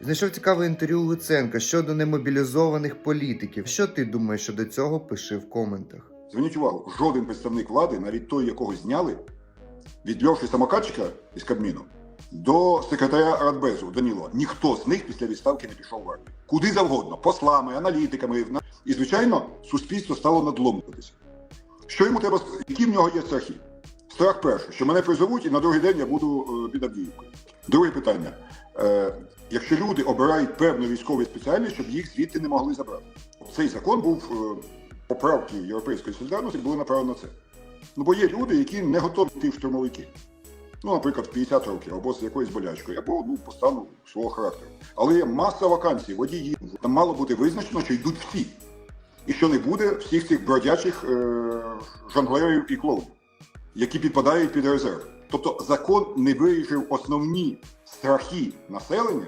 Знайшов цікаве інтерв'ю Луценка щодо немобілізованих політиків. Що ти думаєш щодо цього? Пиши в коментах. Зверніть увагу, жоден представник влади, навіть той, якого зняли, від Льовши самокатчика із Кабміну до секретаря Радбезу Данілова, ніхто з них після відставки не пішов в армію. Куди завгодно, послами, аналітиками. І, звичайно, суспільство стало надломлюватися. Що йому треба, які в нього є страхи? Страх перший, що мене призовуть і на другий день я буду е, під Авдіївкою. Друге питання. Якщо люди обирають певну військову спеціальність, щоб їх звідти не могли забрати. Цей закон був е, поправки Європейської солідарності були направлені на це. Ну, бо є люди, які не готові йти в штурмовики. Ну, наприклад, в 50 років або з якоюсь болячкою, або ну, по стану свого характеру. Але є маса вакансій, водіїв. Там мало бути визначено, що йдуть всі. І що не буде всіх цих бродячих е- жонглерів і клоунів, які підпадають під резерв. Тобто закон не вирішив основні страхи населення